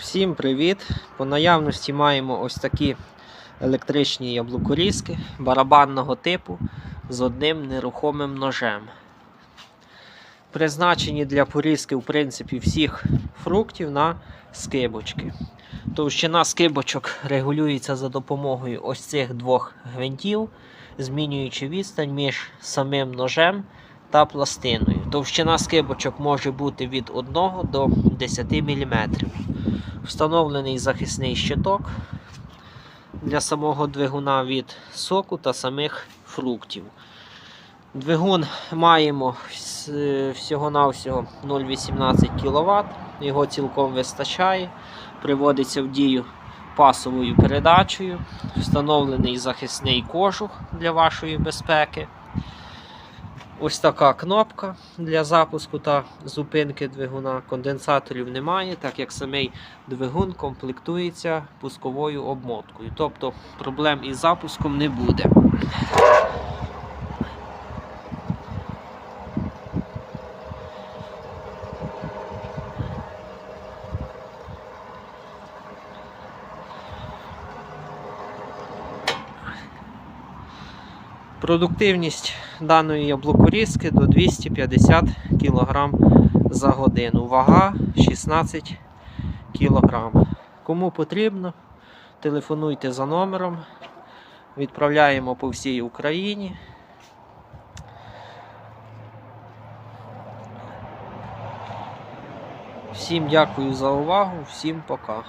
Всім привіт! По наявності маємо ось такі електричні яблукорізки барабанного типу з одним нерухомим ножем. Призначені для порізки, в принципі, всіх фруктів на скибочки. Товщина скибочок регулюється за допомогою ось цих двох гвинтів, змінюючи відстань між самим ножем та пластиною. Товщина скибочок може бути від 1 до 10 мм. Встановлений захисний щиток для самого двигуна від соку та самих фруктів. Двигун маємо вс- всього-навсього 0,18 кВт, його цілком вистачає, приводиться в дію пасовою передачею, встановлений захисний кожух для вашої безпеки. Ось така кнопка для запуску та зупинки двигуна. Конденсаторів немає, так як самий двигун комплектується пусковою обмоткою. Тобто проблем із запуском не буде. Продуктивність даної яблукорізки до 250 кг за годину. Вага 16 кг. Кому потрібно, телефонуйте за номером. Відправляємо по всій Україні. Всім дякую за увагу, всім пока.